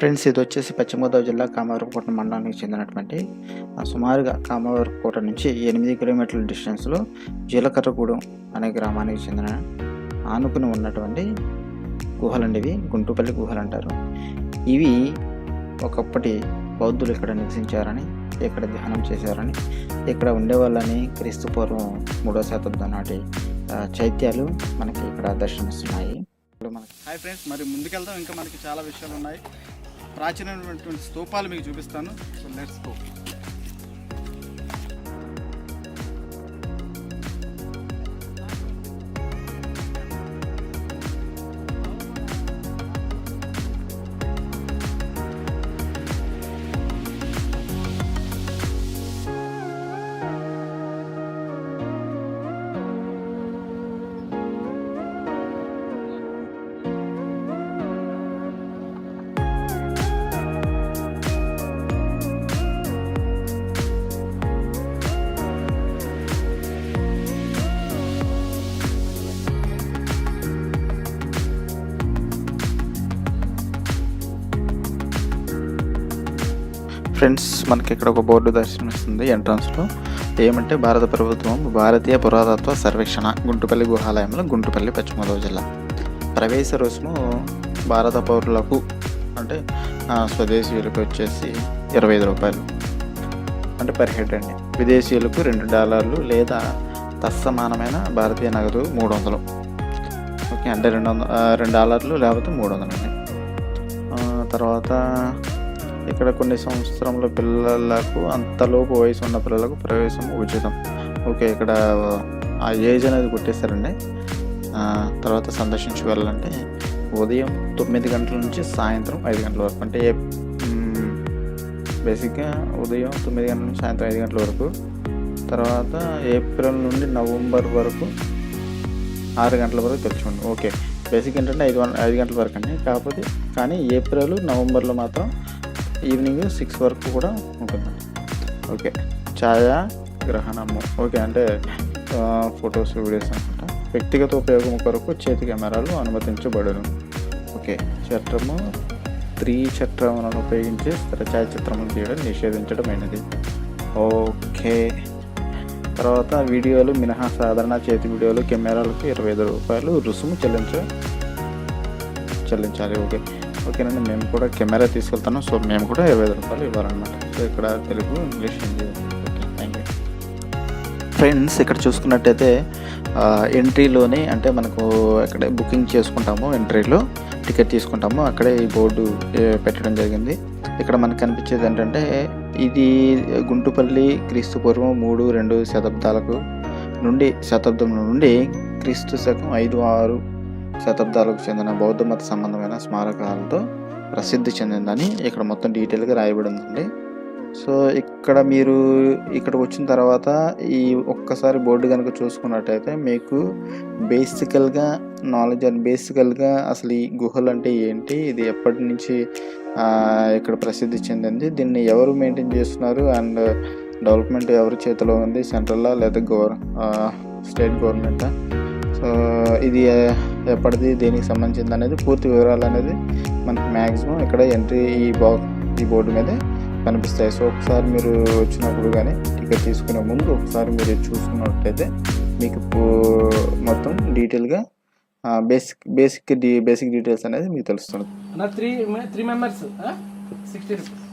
Friends ఇది వచ్చేసి పశ్చిమ గోదావరి జిల్లా కామవరపుకోట మండలానికి చెందినటువంటి సుమారుగా కామవరపుకోట నుంచి ఎనిమిది కిలోమీటర్ల డిస్టెన్స్లో జీలకర్రగూడెం అనే గ్రామానికి చెందిన ఆనుకుని ఉన్నటువంటి గుహలండి ఇవి గుంటుపల్లి గుహలు అంటారు ఇవి ఒకప్పటి బౌద్ధులు ఇక్కడ నివసించారని ఇక్కడ ధ్యానం చేశారని ఇక్కడ ఉండేవాళ్ళని క్రీస్తు పూర్వం మూడో శతాబ్దం నాటి చైత్యాలు మనకి ఇక్కడ దర్శనమిస్తున్నాయి. మనకి హాయ్ ఫ్రెండ్స్ మరి ముందుకెళ్దాం. ఇంకా మనకి చాలా విషయాలు ఉన్నాయి ప్రాచీనమైనటువంటి స్తూపాలు మీకు చూపిస్తాను. సో లెట్స్ గో ఫ్రెండ్స్ మనకి ఇక్కడ ఒక బోర్డు దర్శనమిస్తుంది ఎంట్రన్స్లో. ఏమంటే భారత ప్రభుత్వం భారతీయ పురాతత్వ సర్వేక్షణ గుంటుపల్లి గుహాలయంలో గుంటుపల్లి పశ్చిమగోదావరి జిల్లా. ప్రవేశ రుసుము భారత పౌరులకు అంటే స్వదేశీయులకు వచ్చేసి ఇరవై ఐదు రూపాయలు. అంటే పర్ హెడ్ అండి. విదేశీయులకు రెండు డాలర్లు లేదా తత్సమానమైన భారతీయ నగదు మూడు వందలు. ఓకే అంటే రెండు వందలు రెండు డాలర్లు లేకపోతే మూడు వందలు అండి. తర్వాత ఇక్కడ కొన్ని సంవత్సరంలో పిల్లలకు అంతలోపు వయసు ఉన్న పిల్లలకు ప్రవేశం ఉచితం. ఓకే ఇక్కడ ఆ ఏజ్ అనేది కొట్టేస్తారండి తర్వాత సందర్శించి వెళ్ళాలంటే ఉదయం తొమ్మిది గంటల నుంచి సాయంత్రం ఐదు గంటల వరకు. అంటే ఏ బేసిక్గా ఉదయం తొమ్మిది గంటల నుంచి సాయంత్రం ఐదు గంటల వరకు. తర్వాత ఏప్రిల్ నుండి నవంబర్ వరకు ఆరు గంటల వరకు తెరుచుకోండి ఓకే బేసిక్ ఏంటంటే ఐదు ఐదు గంటల వరకు అండి. కాకపోతే కానీ ఏప్రిల్ నవంబర్లో మాత్రం ఈవినింగ్ సిక్స్ వరకు కూడా ఉంటుందండి ఓకే. ఛాయాగ్రహణము ఓకే అంటే ఫొటోస్ వీడియోస్ అనమాట వ్యక్తిగత ఉపయోగం కొరకు చేతి కెమెరాలు అనుమతించబడును. ఓకే. చట్టము త్రీ చట్టములను ఉపయోగించి స్థిర ఛాయాచిత్రములు తీయడం నిషేధించడమైనది ఓకే. తర్వాత వీడియోలు మినహా సాధారణ చేతి వీడియోలు కెమెరాలకు ఇరవై ఐదు రూపాయలు రుసుము చెల్లించ చెల్లించాలి. ఓకే. ఓకేనండి మేము కూడా కెమెరా తీసుకెళ్తాను సో మేము కూడా ఇరవై ఐదు రూపాయలు ఇవ్వాలన్నమాట. సో ఇక్కడ Telugu English Hindi okay thank you friends ఇక్కడ చూసుకున్నట్టయితే ఎంట్రీలోనే అంటే మనకు అక్కడే బుకింగ్ చేసుకుంటాము ఎంట్రీలో టికెట్ తీసుకుంటాము. అక్కడే ఈ బోర్డు పెట్టడం జరిగింది. ఇక్కడ మనకు కనిపించేది ఏంటంటే ఇది గుంటుపల్లి క్రీస్తు పూర్వం మూడు రెండు శతాబ్దాలకు నుండి శతాబ్దం నుండి క్రీస్తు శకం ఐదు ఆరు శతాబ్దాలకు చెందిన బౌద్ధ మత సంబంధమైన స్మారకాలతో ప్రసిద్ధి చెందిందని ఇక్కడ మొత్తం డీటెయిల్గా రాయబడి ఉందండి సో ఇక్కడ మీరు ఇక్కడ వచ్చిన తర్వాత ఈ ఒక్కసారి బోర్డు కనుక చూసుకున్నట్టయితే మీకు బేసికల్గా నాలెడ్జ్ అండ్ బేసికల్గా అసలు ఈ గుహలు అంటే ఏంటి? ఇది ఎప్పటి నుంచి ఇక్కడ ప్రసిద్ధి చెందింది? దీన్ని ఎవరు మెయింటైన్ చేస్తున్నారు? అండ్ డెవలప్మెంట్ ఎవరి చేతిలో ఉంది? సెంట్రల్లా లేదా గవర్ స్టేట్ గవర్నమెంటా? సో ఇది ఎప్పటిది దేనికి సంబంధించింది అనేది పూర్తి వివరాలు అనేది మనకి మ్యాక్సిమం ఇక్కడ ఎంట్రీ ఈ బాక్ ఈ బోర్డు మీద కనిపిస్తాయి. సో ఒకసారి మీరు వచ్చినప్పుడు కానీ టికెట్ తీసుకునే ముందు ఒకసారి మీరు చూసుకున్నట్టయితే మీకు మొత్తం డీటెయిల్గా బేసిక్ బేసిక్ డీ బేసిక్ డీటెయిల్స్ అనేది మీకు తెలుస్తుంది. Three three members sixty rupees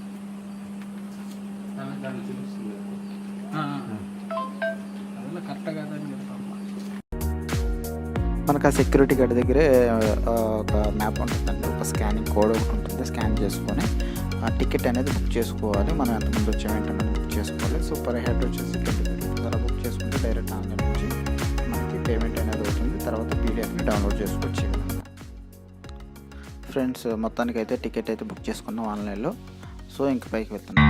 మనకు ఆ సెక్యూరిటీ గార్డ్ దగ్గరే ఒక మ్యాప్ ఉంటుందండి. ఒక స్కానింగ్ కోడ్ ఒకటి ఉంటుంది. స్కాన్ చేసుకొని ఆ టికెట్ అనేది బుక్ చేసుకోవాలి. మనం ఎంతమంది వచ్చాము ఏంటనేది బుక్ చేసుకోవాలి. సో పర్ హెడ్ వచ్చేసి అలా బుక్ చేసుకుంటే డైరెక్ట్ ఆన్లైన్ నుంచి మనకి పేమెంట్ అనేది అవుతుంది. తర్వాత పీడిఎఫ్ని డౌన్లోడ్ చేసుకోవచ్చు. ఫ్రెండ్స్ మొత్తానికి అయితే టికెట్ అయితే బుక్ చేసుకున్నాం ఆన్లైన్లో. సో ఇంక పైకి వెళ్తున్నాం.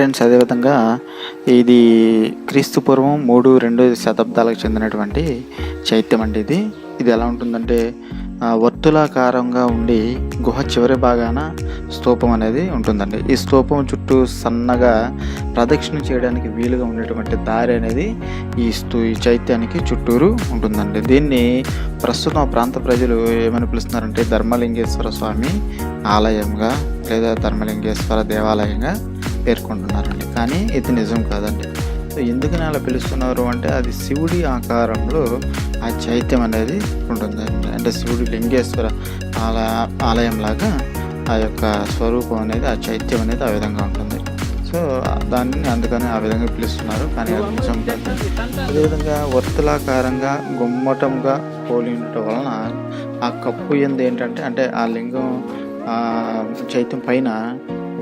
ఫ్రెండ్స్ అదేవిధంగా ఇది క్రీస్తు పూర్వం మూడు రెండు శతాబ్దాలకు చెందినటువంటి చైత్యం అండి ఇది. ఇది ఎలా ఉంటుందంటే వర్తులాకారంగా ఉండి గుహ చివరి భాగాన స్తూపం అనేది ఉంటుందండి. ఈ స్తూపం చుట్టూ సన్నగా ప్రదక్షిణ చేయడానికి వీలుగా ఉండేటువంటి దారి అనేది ఈ స్తూ ఈ చైత్యానికి చుట్టూరు ఉంటుందండి. దీన్ని ప్రస్తుతం ప్రాంత ప్రజలు ఏమని పిలుస్తున్నారంటే ధర్మలింగేశ్వర స్వామి ఆలయంగా లేదా ధర్మలింగేశ్వర దేవాలయంగా పేర్కొంటున్నారండి. కానీ ఇది నిజం కాదండి. సో ఎందుకని అలా పిలుస్తున్నారు అంటే అది శివుడి ఆకారంలో ఆ చైత్యం అనేది ఉంటుంది అంటే శివుడి లింగేశ్వర ఆలయ ఆలయంలాగా ఆ యొక్క స్వరూపం అనేది ఆ చైత్యం అనేది ఆ విధంగా ఉంటుంది. సో దాన్ని అందుకని ఆ విధంగా పిలుస్తున్నారు. కానీ అది నిజం కాదు. అదేవిధంగా వర్తులాకారంగా గుమ్మటంగా పోలి ఉండటం వలన ఆ కప్పు ఎందు ఏంటంటే అంటే ఆ లింగం ఆ చైత్యం పైన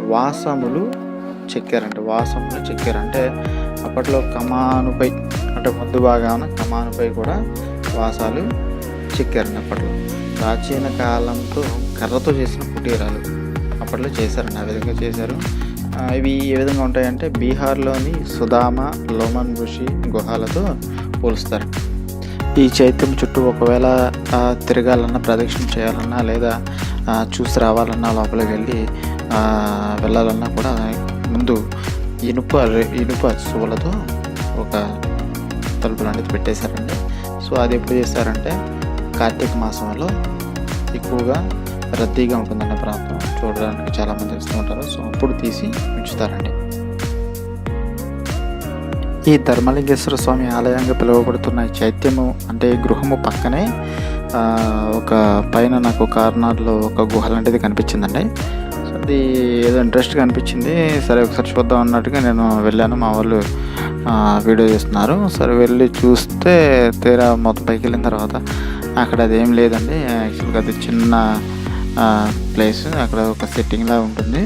వాసములు చెక్కారంట వాసంలో చెక్కారంటే అప్పట్లో కమానుపై అంటే ముందు భాగాన కమానుపై కూడా వాసాలు చెక్కారండి అప్పట్లో. ప్రాచీన కాలంతో కర్రతో చేసిన కుటీరాలు అప్పట్లో చేశారండి ఆ విధంగా చేశారు. ఇవి ఏ విధంగా ఉంటాయంటే బీహార్లోని సుదామ లోమన్ ఋషి గుహాలతో పోలుస్తారు. ఈ చైత్యం చుట్టూ ఒకవేళ తిరగాలన్నా ప్రదక్షిణ చేయాలన్నా లేదా చూసి రావాలన్నా లోపలికి వెళ్ళి వెళ్ళాలన్నా కూడా ముందు ఇనుప ఇనుప సువలతో ఒక తలుపులు అనేది పెట్టేశారండి. సో అది ఎప్పుడు చేశారంటే కార్తీక మాసంలో ఎక్కువగా రద్దీగా ఉంటుందన్న ప్రాంతం. చూడడానికి చాలామంది వస్తూ ఉంటారు. సో అప్పుడు తీసి ఉంచుతారండి. ఈ ధర్మలింగేశ్వర స్వామి ఆలయంగా పిలువబడుతున్న చైత్యము అంటే గృహము పక్కనే ఒక పైన నాకు కార్నర్లో ఒక గుహ లాంటిది కనిపించిందండి. అది ఏదో ఇంట్రెస్ట్గా అనిపించింది. సరే ఒకసారి చూద్దాం అన్నట్టుగా నేను వెళ్ళాను. మా వాళ్ళు వీడియో చేస్తున్నారు. సరే వెళ్ళి చూస్తే తీరా మొత్తం పైకి వెళ్ళిన తర్వాత అక్కడ అది ఏం లేదండి. యాక్చువల్గా అది చిన్న ప్లేస్ అక్కడ ఒక సెట్టింగ్లా ఉంటుంది.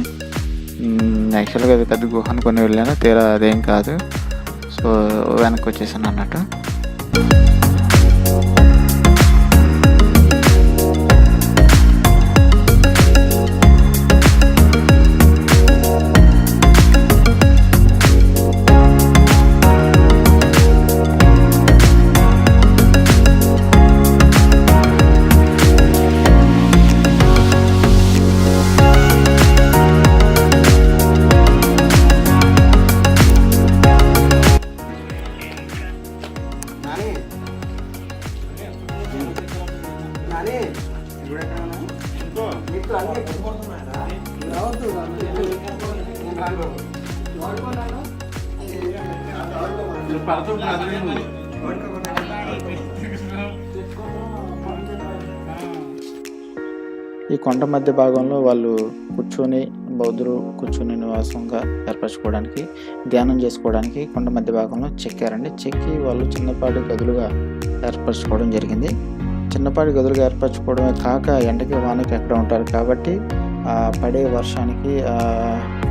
యాక్చువల్గా అది పెద్ద గుహ అనుకొని వెళ్ళాను. తీరా అదేం కాదు. సో వెనక్కి వచ్చేసాను అన్నట్టు. ఈ కొండ మధ్య భాగంలో వాళ్ళు కూర్చొని బౌద్ధులు కూర్చొని నివాసంగా ఏర్పరచుకోవడానికి ధ్యానం చేసుకోవడానికి కొండ మధ్య భాగంలో చెక్కారండి. చెక్కి వాళ్ళు చిన్నపాటి గదులుగా ఏర్పరచుకోవడం జరిగింది. చిన్నపాటి గదులుగా ఏర్పరచుకోవడమే కాక ఎండకి వానకి ఎక్కడ ఉంటారు కాబట్టి పడే వర్షానికి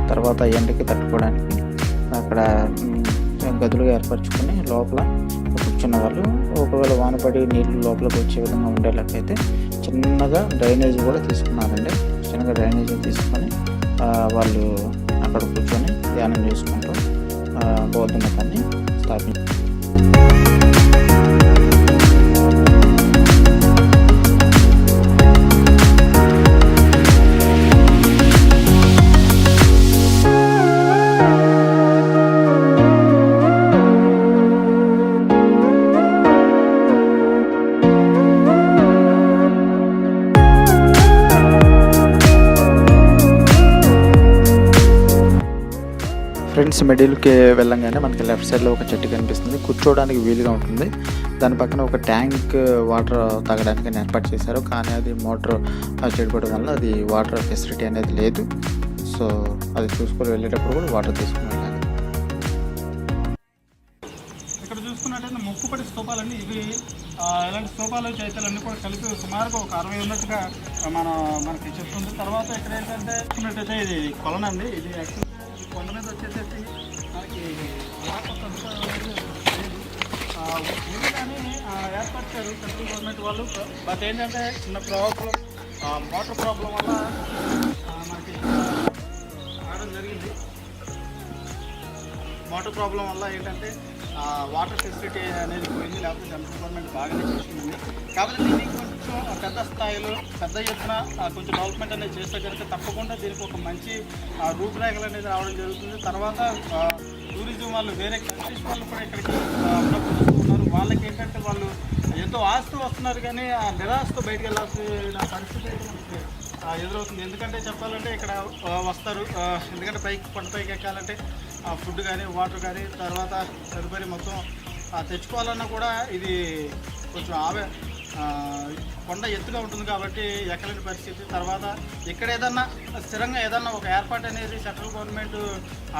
తర్వాత ఎండకి తట్టుకోవడానికి అక్కడ గదులుగా ఏర్పరచుకొని లోపల కూర్చున్న వాళ్ళు ఒకవేళ వాన పడి నీళ్ళు లోపలికి వచ్చే విధంగా ఉండేలాగైతే చిన్నగా డ్రైనేజ్ కూడా తీసుకున్నారండి. చిన్నగా డ్రైనేజ్ తీసుకొని వాళ్ళు అక్కడ కూర్చొని ధ్యానం చేసుకుంటూ ఆ, బౌద్ధ మతాన్ని స్థాపించారు ఫ్రెండ్స్ మిడిల్కి వెళ్ళంగానే మనకి లెఫ్ట్ సైడ్లో ఒక చెట్టు కనిపిస్తుంది. కూర్చోవడానికి వీలుగా ఉంటుంది. దాని పక్కన ఒక ట్యాంక్ వాటర్ తాగడానికి ఏర్పాటు చేశారు. కానీ అది మోటార్ చెడిపోవడం వల్ల అది వాటర్ ఫెసిలిటీ అనేది లేదు. సో అది చూసుకొని వెళ్ళేటప్పుడు కూడా వాటర్ తీసుకుని వెళ్ళాలి. ఇక్కడ చూసుకున్నట్టయితే ముక్కుపడి స్తూపాలన్నీ ఇవి ఇలాంటి స్తూపాలు చైత్యాలన్నీ కూడా కలిపి సుమారుగా ఒక అరవై ఉన్నట్టుగా మన మనకి చెప్తుంది. తర్వాత ఇక్కడ ఏంటంటే చూసుకున్నట్టయితే ఇది కొలనండి. ఇది యాక్చువల్ కొండ మీద వచ్చేసేసి మనకి rock ముందుగానే ఏర్పరిచారు సెంట్రల్ గవర్నమెంట్ వాళ్ళు. బట్ ఏంటంటే చిన్న ప్రాబ్లం వాటర్ ప్రాబ్లం వల్ల మనకి ఆడడం జరిగింది. వాటర్ ప్రాబ్లం వల్ల ఏంటంటే వాటర్ ఫెసిలిటీ అనేది పోయింది. లేకపోతే సెంట్రల్ గవర్నమెంట్ బాగానే చేసింది కాబట్టి దీనికి కొంచెం పెద్ద స్థాయిలో పెద్ద ఎత్తున కొంచెం డెవలప్మెంట్ అనేది చేస్తే కనుక తప్పకుండా దీనికి ఒక మంచి ఆ, రూపురేఖలు అనేది రావడం జరుగుతుంది. తర్వాత టూరిజం వాళ్ళు వేరే కంట్రీస్ వాళ్ళు కూడా ఇక్కడికి ఉన్నారు. వస్తున్నారు వాళ్ళకి ఏంటంటే వాళ్ళు ఎంతో ఆస్తి వస్తున్నారు కానీ ఆ నిరాశతో బయటకు వెళ్ళాల్సిన పరిస్థితి అయితే ఎదురవుతుంది. ఎందుకంటే చెప్పాలంటే ఇక్కడ వస్తారు. ఎందుకంటే పైకి కొండ పైకి ఎక్కాలంటే ఫుడ్ కానీ వాటర్ కానీ తర్వాత తదుపరి మొత్తం ఆ, తెచ్చుకోవాలన్నా కూడా ఇది కొంచెం ఆవే కొండ ఎత్తుగా ఉంటుంది కాబట్టి ఎక్కలేని పరిస్థితి. తర్వాత ఇక్కడ ఏదన్నా స్థిరంగా ఏదన్నా ఒక ఏర్పాటు అనేది సెంట్రల్ గవర్నమెంట్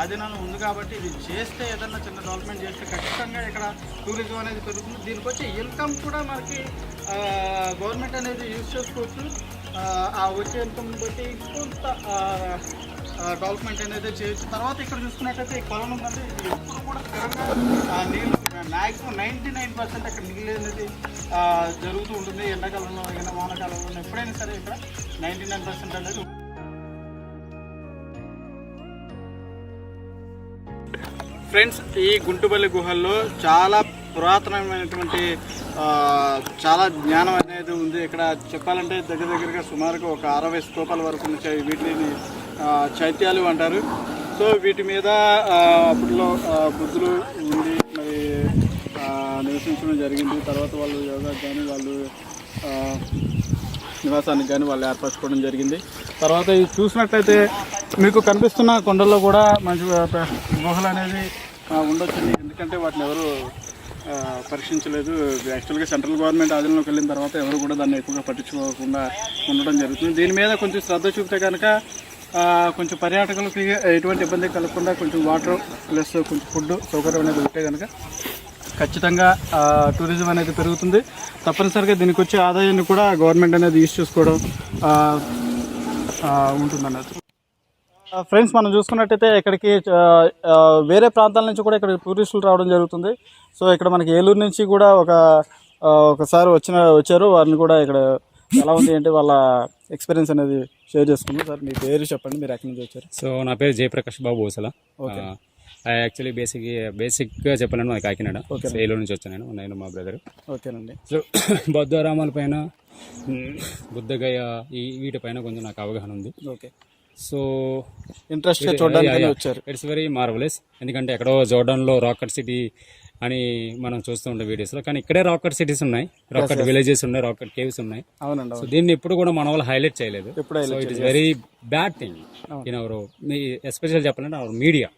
ఆధీనంలో ఉంది కాబట్టి ఇది చేస్తే ఏదన్నా చిన్న డెవలప్మెంట్ చేస్తే ఖచ్చితంగా ఇక్కడ టూరిజం అనేది పెరుగుతుంది. దీనికి వచ్చే ఇన్కమ్ కూడా మనకి గవర్నమెంట్ అనేది యూజ్ చేసుకోవచ్చు. ఆ, ఆ వచ్చే ఇన్కమ్ బట్టి కొంత డెవలప్మెంట్ అనేది చేయొచ్చు. తర్వాత ఇక్కడ చూసుకున్నట్టయితే ఈ కొలం ఉందంటే ఎప్పుడు కూడా స్థిరంగా నీళ్ళు మ్యాక్సిమం నైంటీ నైన్ పర్సెంట్ అక్కడ నీళ్ళు అనేది జరుగుతూ ఉంటుంది. ఎండాకాలంలో అయినా వానకాలంలో ఎప్పుడైనా సరే ఇక్కడ నైంటీ నైన్ పర్సెంట్ అనేది ఫ్రెండ్స్ ఈ గుంటుపల్లి గుహల్లో చాలా పురాతనమైనటువంటి చాలా జ్ఞానం అనేది ఉంది. ఇక్కడ చెప్పాలంటే దగ్గర దగ్గరగా సుమారుగా ఒక అరవై స్తూపాల వరకు వీటిని చైత్యాలు అంటారు. సో వీటి మీద అప్పట్లో బుద్ధులు ఉండి మరి నివసించడం జరిగింది. తర్వాత వాళ్ళు యోగా కానీ వాళ్ళు నివాసానికి కానీ వాళ్ళు ఏర్పరచుకోవడం జరిగింది. తర్వాత ఇది చూసినట్లయితే మీకు కనిపిస్తున్న కొండల్లో కూడా మంచి గుహలు అనేది ఉండొచ్చింది ఎందుకంటే వాటిని ఎవరు పరీక్షించలేదు. యాక్చువల్గా సెంట్రల్ గవర్నమెంట్ ఆధీనంలోకి వెళ్ళిన తర్వాత ఎవరు కూడా దాన్ని ఎక్కువగా పట్టించుకోకుండా ఉండడం జరుగుతుంది. దీని మీద కొంచెం శ్రద్ధ చూపితే కనుక కొంచెం పర్యాటకులకి ఎటువంటి ఇబ్బంది కలగకుండా కొంచెం వాటర్ ప్లస్ కొంచెం ఫుడ్ సౌకర్యం అనేది ఉంటే కనుక ఖచ్చితంగా టూరిజం అనేది పెరుగుతుంది. తప్పనిసరిగా దీనికి వచ్చే ఆదాయాన్ని కూడా గవర్నమెంట్ అనేది యూజ్ చేసుకోవడం ఆ, ఫ్రెండ్స్ మనం చూసుకున్నట్టయితే ఇక్కడికి వేరే ప్రాంతాల నుంచి కూడా ఇక్కడ టూరిస్టులు రావడం జరుగుతుంది. సో ఇక్కడ మనకి ఏలూరు నుంచి కూడా ఒక ఒకసారి వచ్చిన వచ్చారు. వారిని కూడా ఇక్కడ ఎలా ఉంది ఏంటి వాళ్ళ ఎక్స్పీరియన్స్ అనేది షేర్ చేసుకున్నాం. సార్ మీ పేరు చెప్పండి మీరు ఎక్కడి నుంచి వచ్చారు? సో నా పేరు జయప్రకాష్ బాబు ఓసల. యాక్చువల్లీ బేసిక్ బేసిక్గా చెప్పాలని మాది కాకినాడ. సో ఏలూరు నుంచి వచ్చాను నేను నేను మా బ్రదర్ ఓకేనండి. సో బౌద్ధారామాల పైన బుద్ధగయ ఈ వీటిపైన కొంచెం నాకు అవగాహన ఉంది. ఓకే. సో ఇంట్రెస్ట్ చూడడానికి వచ్చారు. ఇట్స్ వెరీ మార్వలెస్ ఎందుకంటే ఎక్కడో జోర్డన్లో రాకెట్ సిటీ అని మనం చూస్తూ ఉంటాం వీడియోస్లో కానీ ఇక్కడే రాకెట్ సిటీస్ ఉన్నాయి. రాకెట్ విలేజెస్ ఉన్నాయి రాకెట్ కేవ్స్ ఉన్నాయి. అవునండి సో దీన్ని ఎప్పుడు కూడా మన వాళ్ళు హైలైట్ చేయలేదు. So it is very bad thing in our especial చెప్పాలంటే our media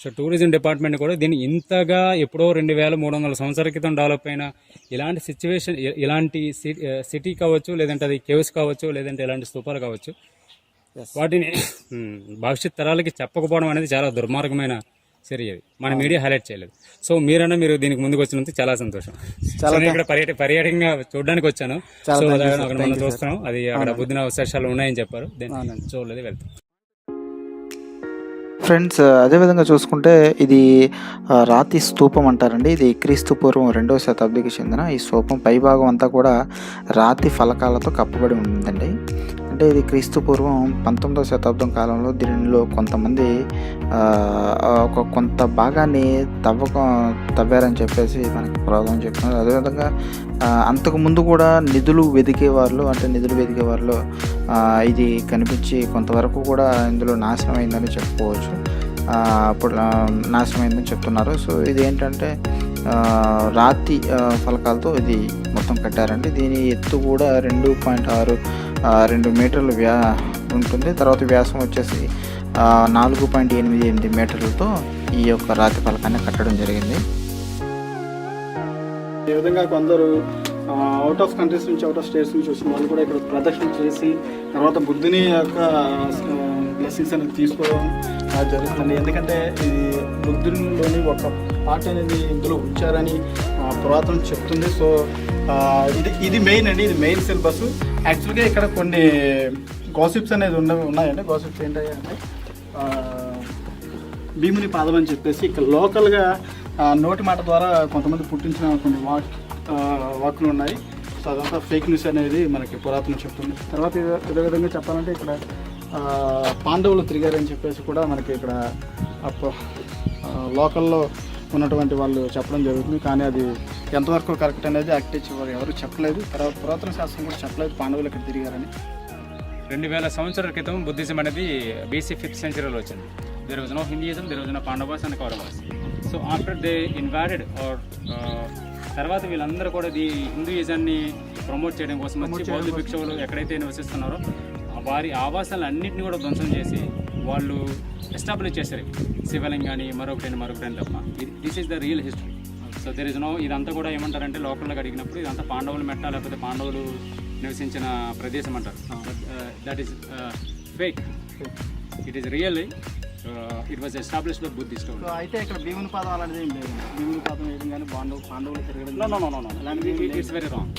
so tourism department కూడా దీన్ని ఇంతగా ఎప్పుడో రెండు వేల మూడు వందల సంవత్సరాల క్రితం డెవలప్ అయిన ఇలాంటి సిచ్యువేషన్ ఇలాంటి సిటీ కావచ్చు లేదంటే అది కేవ్స్ కావచ్చు లేదంటే ఇలాంటి స్తూపాలు కావచ్చు. వాటిని భవిష్యత్ తరాలకి చెప్పకపోవడం అనేది చాలా దుర్మార్గమైన అది. మన మీడియా హైలైట్ చేయలేదు. సో మీరన్నా మీరు దీనికి ముందుకు వచ్చినందుకు చాలా సంతోషం. సో నేను ఇక్కడ పర్యట పర్యాటకంగా చూడడానికి వచ్చాను. సో అక్కడ మనం చూస్తున్నాం. అది అక్కడ బుద్ధిన అవశేషాలు ఉన్నాయని చెప్పారు. చూడలేదు వెళ్తాం. ఫ్రెండ్స్ అదేవిధంగా చూసుకుంటే ఇది రాతి స్తూపం అంటారండి. ఇది క్రీస్తు పూర్వం రెండవ శతాబ్దికి చెందిన ఈ స్తూపం పైభాగం అంతా కూడా రాతి ఫలకాలతో కప్పబడి ఉందండి. అంటే ఇది క్రీస్తు పూర్వం పంతొమ్మిదవ శతాబ్దం కాలంలో దీనిలో కొంతమంది ఒక కొంత భాగాన్ని తవ్వక తవ్వారని చెప్పేసి మనకి పురాతనం చెప్తున్నారు. అదేవిధంగా అంతకుముందు అంతకు ముందు కూడా నిధులు వెదికే వాళ్ళు అంటే నిధులు వెదికే వాళ్ళు ఇది కనిపించి కొంతవరకు కూడా ఇందులో నాశనం అయిందని చెప్పుకోవచ్చు అప్పుడు నాశనం అయిందని చెప్తున్నారు. సో ఇది ఏంటంటే రాతి ఫలకాలతో ఇది మొత్తం కట్టారండి. దీని ఎత్తు కూడా రెండు పాయింట్ ఆరు రెండు మీటర్లు వ్యా ఉంటుంది. తర్వాత వ్యాసం వచ్చేసి నాలుగు పాయింట్ ఎనిమిది ఎనిమిది మీటర్లతో ఈ యొక్క రాతి ఫలకాన్ని కట్టడం జరిగింది. ఈ విధంగా కొందరు అవుట్ ఆఫ్ కంట్రీస్ నుంచి అవుట్ ఆఫ్ స్టేట్స్ నుంచి వచ్చిన వాళ్ళు కూడా ఇక్కడ ప్రదర్శన చేసి తర్వాత బుద్ధుని యొక్క బ్లెస్సింగ్స్ అనేది తీసుకోవడం జరుగుతుంది ఎందుకంటే ఇది బుద్ధుల్లోని ఒక పార్ట్ అనేది ఇందులో ఉంచారని పురాతనం చెప్తుంది. సో ఇది ఇది మెయిన్ అండి. ఇది మెయిన్ సిలబస్ యాక్చువల్గా ఇక్కడ కొన్ని గాసిప్స్ అనేది ఉన్న ఉన్నాయండి. గాసిప్స్ ఏంటంటే భీముని పాదం అని చెప్పేసి ఇక్కడ లోకల్గా నోటి మాట ద్వారా కొంతమంది పుట్టించిన కొన్ని వాక్ వాకులు వాక్లు ఉన్నాయి. సో అదంతా ఫేక్ న్యూస్ అనేది మనకి పురాతనం చెప్తుంది. తర్వాత ఇదే- విధంగా చెప్పాలంటే ఇక్కడ పాండవులు తిరిగారని చెప్పేసి కూడా మనకి ఇక్కడ లోకల్లో ఉన్నటువంటి వాళ్ళు చెప్పడం జరుగుతుంది. కానీ అది ఎంతవరకు కరెక్ట్ అనేది యాక్టివ్ ఎవరు చెప్పలేదు. తర్వాత పురాతన శాస్త్రం కూడా చెప్పలేదు పాండవులు ఇక్కడ తిరిగారని. రెండు వేల సంవత్సరాల క్రితం బుద్ధిజం అనేది బీసీ ఫిఫ్త్ సెంచరీలో వచ్చింది. There was no Hinduism there was no Pandavas and Kauravas so after they invaded or తర్వాత వీళ్ళందరూ కూడా ది హిందూయిజాన్ని ప్రమోట్ చేయడం కోసం వచ్చి బౌద్ధ భిక్షువులు ఎక్కడైతే నివసిస్తున్నారో వారి ఆవాసాలను అన్నింటినీ కూడా ధ్వంసం చేసి వాళ్ళు ఎస్టాబ్లిష్ చేశారు. శివలింగాన్ని మరొకటి మరొకటి తప్ప. This is the real history so there is no ఇదంతా కూడా ఏమంటారంటే లోకల్గా అడిగినప్పుడు ఇదంతా పాండవులు మెట్ట లేకపోతే పాండవులు నివసించిన ప్రదేశం అంటారు. That is fake it is really it was establish by Buddhist అయితే ఇక్కడ భీముని పాదం అలాంటిది ఏం లేదు. భీముని పాదం వేయడం కానీ పాండవు పాండవులు తిరగడం ఏం. It's very wrong